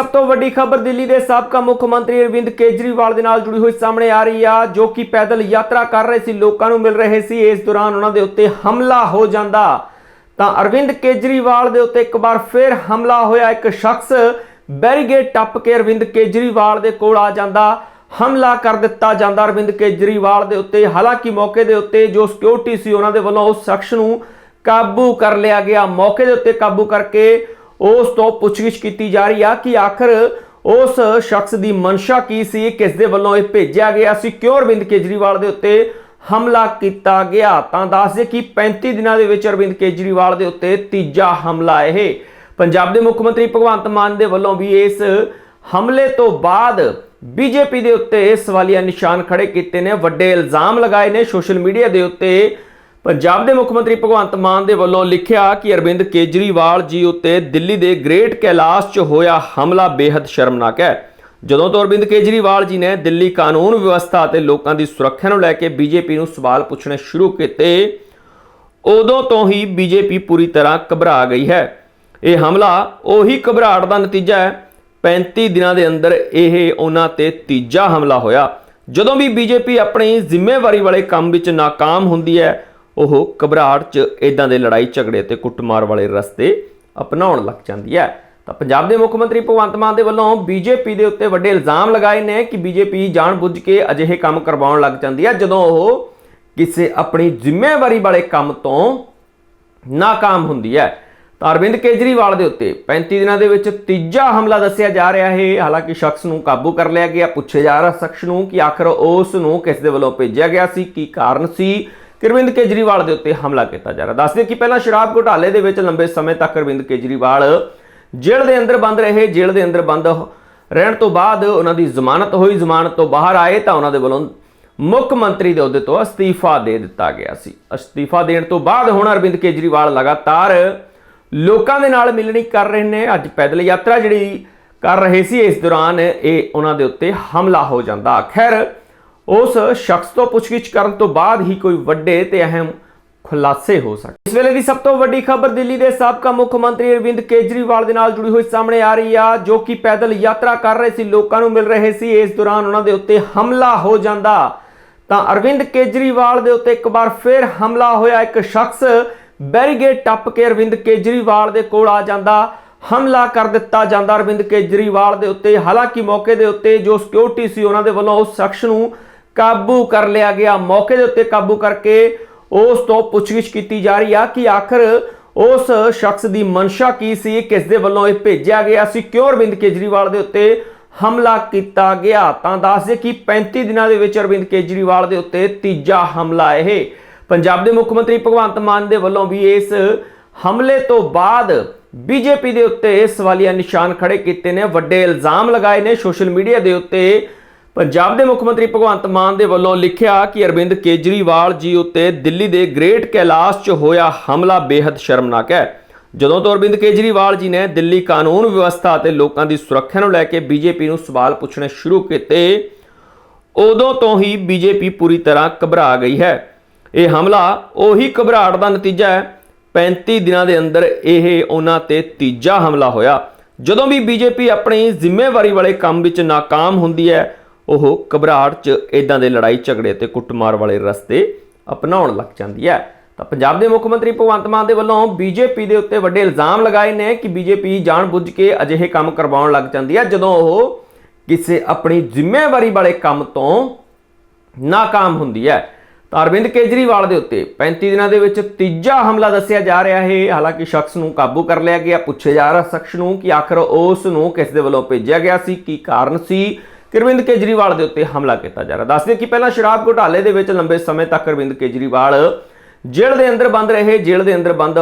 ਸਭ ਤੋਂ ਵੱਡੀ ਖਬਰ ਦਿੱਲੀ ਦੇ ਸਾਬਕਾ ਮੁੱਖ ਮੰਤਰੀ ਅਰਵਿੰਦ ਕੇਜਰੀਵਾਲ ਦੇ ਨਾਲ ਜੁੜੀ ਹੋਈ ਸਾਹਮਣੇ ਆ ਰਹੀ ਆ, ਜੋ ਕਿ ਪੈਦਲ ਯਾਤਰਾ ਕਰ ਰਹੇ ਸੀ, ਲੋਕਾਂ ਨੂੰ ਮਿਲ ਰਹੇ ਸੀ। ਇਸ ਦੌਰਾਨ ਉਹਨਾਂ ਦੇ ਉੱਤੇ ਹਮਲਾ ਹੋ ਜਾਂਦਾ। ਤਾਂ ਅਰਵਿੰਦ ਕੇਜਰੀਵਾਲ ਦੇ ਉੱਤੇ ਇੱਕ ਵਾਰ ਫਿਰ ਹਮਲਾ ਹੋਇਆ। ਇੱਕ ਸ਼ਖਸ ਬੈਰੀਗੇਡ ਟੱਪ ਕੇ ਅਰਵਿੰਦ ਕੇਜਰੀਵਾਲ ਦੇ ਕੋਲ ਆ ਜਾਂਦਾ। ਹਮਲਾ ਕਰ ਦਿੱਤਾ ਜਾਂਦਾ ਅਰਵਿੰਦ ਕੇਜਰੀਵਾਲ ਦੇ ਉੱਤੇ। ਹਾਲਾਂਕਿ ਮੌਕੇ ਦੇ ਉੱਤੇ ਜੋ ਸਿਕਿਉਰਿਟੀ ਸੀ, ਉਹਨਾਂ ਦੇ ਵੱਲੋਂ ਉਸ ਸ਼ਖਸ ਨੂੰ ਕਾਬੂ ਕਰ ਲਿਆ ਗਿਆ। ਮੌਕੇ ਦੇ ਉੱਤੇ ਕਾਬੂ ਕਰਕੇ ਉਸ ਤੋਂ ਪੁੱਛਗਿੱਛ ਕੀਤੀ ਜਾ ਰਹੀ ਆ ਕਿ ਆਖਰ ਉਸ ਸ਼ਖਸ ਦੀ ਮਨਸ਼ਾ ਕੀ ਸੀ, ਕਿਸ ਦੇ ਵੱਲੋਂ ਇਹ ਭੇਜਿਆ ਗਿਆ ਸੀ, ਕਿਉਂ ਅਰਵਿੰਦ ਕੇਜਰੀਵਾਲ ਦੇ ਉੱਤੇ ਹਮਲਾ ਕੀਤਾ ਗਿਆ? ਤਾਂ ਦੱਸ ਦੇ ਕਿ 35 ਦਿਨਾਂ ਦੇ ਵਿੱਚ ਅਰਵਿੰਦ ਕੇਜਰੀਵਾਲ ਦੇ ਉੱਤੇ ਤੀਜਾ ਹਮਲਾ ਇਹ। ਪੰਜਾਬ ਦੇ ਮੁੱਖ ਮੰਤਰੀ ਭਗਵੰਤ ਮਾਨ ਦੇ ਵੱਲੋਂ ਵੀ ਇਸ ਹਮਲੇ ਤੋਂ ਬਾਅਦ ਬੀਜੇਪੀ ਦੇ ਉੱਤੇ ਸਵਾਲੀਆ ਨਿਸ਼ਾਨ ਖੜੇ ਕੀਤੇ ਨੇ। ਵੱਡੇ ਇਲਜ਼ਾਮ ਲਗਾਏ ਨੇ। ਸੋਸ਼ਲ ਮੀਡੀਆ ਦੇ ਉੱਤੇ ਪੰਜਾਬ ਦੇ ਮੁੱਖ ਮੰਤਰੀ ਭਗਵੰਤ ਮਾਨ ਦੇ ਵੱਲੋਂ ਲਿਖਿਆ ਕਿ ਅਰਵਿੰਦ ਕੇਜਰੀਵਾਲ ਜੀ ਉੱਤੇ ਦਿੱਲੀ ਦੇ ਗ੍ਰੇਟ ਕੈਲਾਸ਼ 'ਚ ਹੋਇਆ ਹਮਲਾ ਬੇहद ਸ਼ਰਮਨਾਕ ਹੈ। ਜਦੋਂ ਤੋਂ ਅਰਵਿੰਦ ਕੇਜਰੀਵਾਲ ਜੀ ਨੇ ਦਿੱਲੀ ਕਾਨੂੰਨ ਵਿਵਸਥਾ ਅਤੇ ਲੋਕਾਂ ਦੀ ਸੁਰੱਖਿਆ ਨੂੰ ਲੈ ਕੇ ਬੀਜੇਪੀ ਨੂੰ ਸਵਾਲ ਪੁੱਛਣੇ ਸ਼ੁਰੂ ਕੀਤੇ, ਉਦੋਂ ਤੋਂ ਹੀ ਬੀਜੇਪੀ ਪੂਰੀ ਤਰ੍ਹਾਂ ਘਬਰਾ ਗਈ ਹੈ। ਇਹ ਹਮਲਾ ਉਹੀ ਘਬਰਾਹਟ ਦਾ ਨਤੀਜਾ ਹੈ। 35 ਦਿਨਾਂ ਦੇ ਅੰਦਰ ਇਹ ਉਹਨਾਂ ਤੇ ਤੀਜਾ ਹਮਲਾ ਹੋਇਆ। ਜਦੋਂ ਵੀ ਬੀਜੇਪੀ ਆਪਣੀ ਜ਼ਿੰਮੇਵਾਰੀ ਵਾਲੇ ਕੰਮ ਵਿੱਚ ناکਾਮ ਹੁੰਦੀ ਹੈ ਉਹ ਘਬਰਾਹਟ 'ਚ ਇਦਾਂ ਦੇ ਲੜਾਈ ਝਗੜੇ ਤੇ ਕੁੱਟਮਾਰ ਵਾਲੇ ਰਸਤੇ ਅਪਣਾਉਣ ਲੱਗ ਜਾਂਦੀ ਹੈ। ਤਾਂ ਪੰਜਾਬ ਦੇ ਮੁੱਖ ਮੰਤਰੀ ਭਗਵੰਤ ਮਾਨ ਦੇ ਵੱਲੋਂ ਬੀਜੇਪੀ ਦੇ ਉੱਤੇ ਵੱਡੇ ਇਲਜ਼ਾਮ ਲਗਾਏ ਨੇ ਕਿ ਬੀਜੇਪੀ ਜਾਣਬੁੱਝ ਕੇ ਅਜਿਹੇ ਕੰਮ ਕਰਵਾਉਣ ਲੱਗ ਜਾਂਦੀ ਹੈ, ਜਦੋਂ ਉਹ ਕਿਸੇ ਆਪਣੀ ਜ਼ਿੰਮੇਵਾਰੀ ਵਾਲੇ ਕੰਮ ਤੋਂ ਨਾਕਾਮ ਹੁੰਦੀ ਹੈ। ਤਾਂ ਅਰਵਿੰਦ ਕੇਜਰੀਵਾਲ ਦੇ ਉੱਤੇ 35 ਦਿਨਾਂ ਦੇ ਵਿੱਚ ਤੀਜਾ ਹਮਲਾ ਦੱਸਿਆ ਜਾ ਰਿਹਾ ਹੈ। ਹਾਲਾਂਕਿ ਸ਼ਖਸ ਨੂੰ ਕਾਬੂ ਕਰ ਲਿਆ ਗਿਆ। ਪੁੱਛਿਆ ਜਾ ਰਿਹਾ, ਸ਼ਖਸ ਨੂੰ ਕਿ ਆਖਰ ਉਸ ਨੂੰ ਕਿਸ ਦੇ ਵੱਲੋਂ ਭੇਜਿਆ ਗਿਆ ਸੀ, ਕੀ ਕਾਰਨ ਸੀ? ਅਰਵਿੰਦ ਕੇਜਰੀਵਾਲ ਦੇ ਉੱਤੇ ਹਮਲਾ ਕੀਤਾ ਜਾ ਰਿਹਾ। ਦੱਸਦੇ ਕਿ ਪਹਿਲਾਂ ਸ਼ਰਾਬ ਘੁਟਾਲੇ ਦੇ ਵਿੱਚ ਲੰਬੇ ਸਮੇਂ ਤੱਕ ਅਰਵਿੰਦ ਕੇਜਰੀਵਾਲ ਜੇਲ੍ਹ ਦੇ ਅੰਦਰ ਬੰਦ ਰਹੇ। ਜੇਲ੍ਹ ਦੇ ਅੰਦਰ ਬੰਦ ਰਹਿਣ ਤੋਂ ਬਾਅਦ ਉਹਨਾਂ ਦੀ ਜ਼ਮਾਨਤ ਹੋਈ। ਜ਼ਮਾਨਤ ਤੋਂ ਬਾਹਰ ਆਏ ਤਾਂ ਉਹਨਾਂ ਦੇ ਵੱਲੋਂ ਮੁੱਖ ਮੰਤਰੀ ਦੇ ਅਹੁਦੇ ਤੋਂ ਅਸਤੀਫਾ ਦੇ ਦਿੱਤਾ ਗਿਆ ਸੀ। ਅਸਤੀਫਾ ਦੇਣ ਤੋਂ ਬਾਅਦ ਹੁਣ ਅਰਵਿੰਦ ਕੇਜਰੀਵਾਲ ਲਗਾਤਾਰ ਲੋਕਾਂ ਦੇ ਨਾਲ ਮਿਲਣੀ ਕਰ ਰਹੇ ਨੇ। ਅੱਜ ਪੈਦਲ ਯਾਤਰਾ ਜਿਹੜੀ ਕਰ ਰਹੇ ਸੀ, ਇਸ ਦੌਰਾਨ ਇਹ ਉਹਨਾਂ ਦੇ ਉੱਤੇ ਹਮਲਾ ਹੋ ਜਾਂਦਾ। ਖੈਰ ਉਸ ਸ਼ਖਸ ਤੋਂ ਪੁੱਛਗਿੱਛ ਕਰਨ ਤੋਂ ਬਾਅਦ ਹੀ ਕੋਈ ਵੱਡੇ ਤੇ ਅਹਿਮ ਖੁਲਾਸੇ ਹੋ ਸਕਦੇ ਇਸ ਵੇਲੇ ਦੀ ਸਭ ਤੋਂ ਵੱਡੀ ਖਬਰ ਦਿੱਲੀ ਦੇ ਸਾਬਕਾ ਮੁੱਖ ਮੰਤਰੀ ਅਰਵਿੰਦ ਕੇਜਰੀਵਾਲ ਦੇ ਨਾਲ ਜੁੜੀ ਹੋਈ ਸਾਹਮਣੇ ਆ ਰਹੀ ਆ, ਜੋ ਕਿ ਪੈਦਲ ਯਾਤਰਾ ਕਰ ਰਹੇ ਸੀ, ਲੋਕਾਂ ਨੂੰ ਮਿਲ ਰਹੇ ਸੀ। ਇਸ ਦੌਰਾਨ ਉਹਨਾਂ ਦੇ ਉੱਤੇ ਹਮਲਾ ਹੋ ਜਾਂਦਾ। ਤਾਂ ਅਰਵਿੰਦ ਕੇਜਰੀਵਾਲ ਦੇ ਉੱਤੇ ਇੱਕ ਵਾਰ ਫਿਰ ਹਮਲਾ ਹੋਇਆ। ਇੱਕ ਸ਼ਖਸ ਬੈਰੀਗੇਡ ਟੱਪ ਕੇ ਅਰਵਿੰਦ ਕੇਜਰੀਵਾਲ ਦੇ ਕੋਲ ਆ ਜਾਂਦਾ। ਹਮਲਾ ਕਰ ਦਿੱਤਾ ਜਾਂਦਾ। ਅਰਵਿੰਦ ਕੇਜਰੀਵਾਲ ਦੇ ਉੱਤੇ, ਹਾਲਾਂਕਿ ਮੌਕੇ ਦੇ ਉੱਤੇ ਜੋ ਸਿਕਿਉਰਿਟੀ ਸੀ, ਉਹਨਾਂ ਦੇ ਵੱਲੋਂ ਉਸ ਸ਼ਖਸ ਨੂੰ ਕਾਬੂ ਕਰ ਲਿਆ ਗਿਆ। ਮੌਕੇ ਦੇ ਉੱਤੇ ਕਾਬੂ ਕਰਕੇ ਉਸ ਤੋਂ ਪੁੱਛਗਿੱਛ ਕੀਤੀ ਜਾ ਰਹੀ ਆ ਕਿ ਆਖਰ ਉਸ ਸ਼ਖਸ ਦੀ ਮਨਸ਼ਾ ਕੀ ਸੀ, ਕਿਸ ਦੇ ਵੱਲੋਂ ਇਹ ਭੇਜਿਆ ਗਿਆ ਸੀ, ਕਿਉਂ ਅਰਵਿੰਦ ਕੇਜਰੀਵਾਲ ਦੇ ਉੱਤੇ ਹਮਲਾ ਕੀਤਾ ਗਿਆ। ਤਾਂ ਦੱਸਦੇ ਕਿ 35 ਦਿਨਾਂ ਦੇ ਵਿੱਚ ਅਰਵਿੰਦ ਕੇਜਰੀਵਾਲ ਦੇ ਉੱਤੇ ਤੀਜਾ ਹਮਲਾ ਇਹ। ਪੰਜਾਬ ਦੇ ਮੁੱਖ ਮੰਤਰੀ ਭਗਵੰਤ ਮਾਨ ਦੇ ਵੱਲੋਂ ਵੀ ਇਸ ਹਮਲੇ ਤੋਂ ਬਾਅਦ ਬੀਜੇਪੀ ਦੇ ਉੱਤੇ ਸਵਾਲੀਆ ਨਿਸ਼ਾਨ ਖੜੇ ਕੀਤੇ ਨੇ। ਵੱਡੇ ਇਲਜ਼ਾਮ ਲਗਾਏ ਨੇ। ਸੋਸ਼ਲ ਮੀਡੀਆ ਦੇ ਉੱਤੇ ਪੰਜਾਬ ਦੇ ਮੁੱਖ ਮੰਤਰੀ ਭਗਵੰਤ ਮਾਨ ਦੇ ਵੱਲੋਂ ਲਿਖਿਆ ਕਿ ਅਰਵਿੰਦ ਕੇਜਰੀਵਾਲ ਜੀ ਉੱਤੇ ਦਿੱਲੀ ਦੇ ਗ੍ਰੇਟ ਕੈਲਾਸ਼ 'ਚ ਹੋਇਆ ਹਮਲਾ ਬੇहद ਸ਼ਰਮਨਾਕ ਹੈ। ਜਦੋਂ ਤੋਂ ਅਰਵਿੰਦ ਕੇਜਰੀਵਾਲ ਜੀ ਨੇ ਦਿੱਲੀ ਕਾਨੂੰਨ ਵਿਵਸਥਾ ਅਤੇ ਲੋਕਾਂ ਦੀ ਸੁਰੱਖਿਆ ਨੂੰ ਲੈ ਕੇ ਬੀਜੇਪੀ ਨੂੰ ਸਵਾਲ ਪੁੱਛਣੇ ਸ਼ੁਰੂ ਕੀਤੇ, ਉਦੋਂ ਤੋਂ ਹੀ ਬੀਜੇਪੀ ਪੂਰੀ ਤਰ੍ਹਾਂ ਘਬਰਾ ਗਈ ਹੈ। ਇਹ ਹਮਲਾ ਉਹੀ ਘਬਰਾਹਟ ਦਾ ਨਤੀਜਾ ਹੈ। 35 ਦਿਨਾਂ ਦੇ ਅੰਦਰ ਇਹ ਉਹਨਾਂ ਤੇ ਤੀਜਾ ਹਮਲਾ ਹੋਇਆ। ਜਦੋਂ ਵੀ ਬੀਜੇਪੀ ਆਪਣੀ ਜ਼ਿੰਮੇਵਾਰੀ ਵਾਲੇ ਕੰਮ ਵਿੱਚ ناکਾਮ ਹੁੰਦੀ ਹੈ ਉਹ ਘਬਰਾਹਟ 'ਚ ਇਦਾਂ ਦੇ ਲੜਾਈ ਝਗੜੇ ਤੇ ਕੁੱਟਮਾਰ ਵਾਲੇ ਰਸਤੇ ਅਪਣਾਉਣ ਲੱਗ ਜਾਂਦੀ ਹੈ। ਤਾਂ ਪੰਜਾਬ ਦੇ ਮੁੱਖ ਮੰਤਰੀ ਭਗਵੰਤ ਮਾਨ ਦੇ ਵੱਲੋਂ ਬੀਜੇਪੀ ਦੇ ਉੱਤੇ ਵੱਡੇ ਇਲਜ਼ਾਮ ਲਗਾਏ ਨੇ ਕਿ ਬੀਜੇਪੀ ਜਾਣਬੁੱਝ ਕੇ ਅਜਿਹੇ ਕੰਮ ਕਰਵਾਉਣ ਲੱਗ ਜਾਂਦੀ ਹੈ, ਜਦੋਂ ਉਹ ਕਿਸੇ ਆਪਣੀ ਜ਼ਿੰਮੇਵਾਰੀ ਵਾਲੇ ਕੰਮ ਤੋਂ ਨਾਕਾਮ ਹੁੰਦੀ ਹੈ। ਤਾਂ ਅਰਵਿੰਦ ਕੇਜਰੀਵਾਲ ਦੇ ਉੱਤੇ 35 ਦਿਨਾਂ ਦੇ ਵਿੱਚ ਤੀਜਾ ਹਮਲਾ ਦੱਸਿਆ ਜਾ ਰਿਹਾ ਹੈ। ਹਾਲਾਂਕਿ ਸ਼ਖਸ ਨੂੰ ਕਾਬੂ ਕਰ ਲਿਆ ਗਿਆ। ਪੁੱਛਿਆ ਜਾ ਰਿਹਾ, ਸ਼ਖਸ ਨੂੰ ਕਿ ਆਖਰ ਉਸ ਨੂੰ ਕਿਸ ਦੇ ਵੱਲੋਂ ਭੇਜਿਆ ਗਿਆ ਸੀ, ਕੀ ਕਾਰਨ ਸੀ? ਅਰਵਿੰਦ ਕੇਜਰੀਵਾਲ ਦੇ ਉੱਤੇ ਹਮਲਾ ਕੀਤਾ ਜਾ ਰਿਹਾ। ਦੱਸਦੇ ਕਿ ਪਹਿਲਾਂ ਸ਼ਰਾਬ ਘੁਟਾਲੇ ਦੇ ਵਿੱਚ ਲੰਬੇ ਸਮੇਂ ਤੱਕ ਅਰਵਿੰਦ ਕੇਜਰੀਵਾਲ ਜੇਲ੍ਹ ਦੇ ਅੰਦਰ ਬੰਦ ਰਹੇ। ਜੇਲ੍ਹ ਦੇ ਅੰਦਰ ਬੰਦ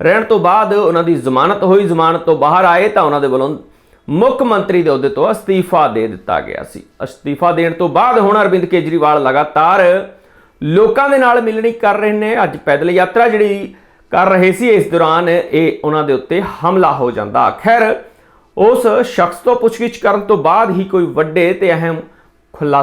ਰਹਿਣ ਤੋਂ ਬਾਅਦ ਉਹਨਾਂ ਦੀ ਜ਼ਮਾਨਤ ਹੋਈ। ਜ਼ਮਾਨਤ ਤੋਂ ਬਾਹਰ ਆਏ ਤਾਂ ਉਹਨਾਂ ਦੇ ਵੱਲੋਂ ਮੁੱਖ ਮੰਤਰੀ ਦੇ ਅਹੁਦੇ ਤੋਂ ਅਸਤੀਫਾ ਦੇ ਦਿੱਤਾ ਗਿਆ ਸੀ। ਅਸਤੀਫਾ ਦੇਣ ਤੋਂ ਬਾਅਦ ਹੁਣ ਅਰਵਿੰਦ ਕੇਜਰੀਵਾਲ ਲਗਾਤਾਰ ਲੋਕਾਂ ਦੇ ਨਾਲ ਮਿਲਣੀ ਕਰ ਰਹੇ ਨੇ। ਅੱਜ ਪੈਦਲ ਯਾਤਰਾ ਜਿਹੜੀ ਕਰ ਰਹੇ ਸੀ, ਇਸ ਦੌਰਾਨ ਇਹ ਉਹਨਾਂ ਦੇ ਉੱਤੇ ਹਮਲਾ ਹੋ ਜਾਂਦਾ। ਖੈਰ ਉਸ ਸ਼ਖਸ ਤੋਂ ਪੁੱਛਗਿੱਛ ਕਰਨ ਤੋਂ ਬਾਅਦ ਹੀ ਕੋਈ ਵੱਡੇ ਤੇ ਅਹਿਮ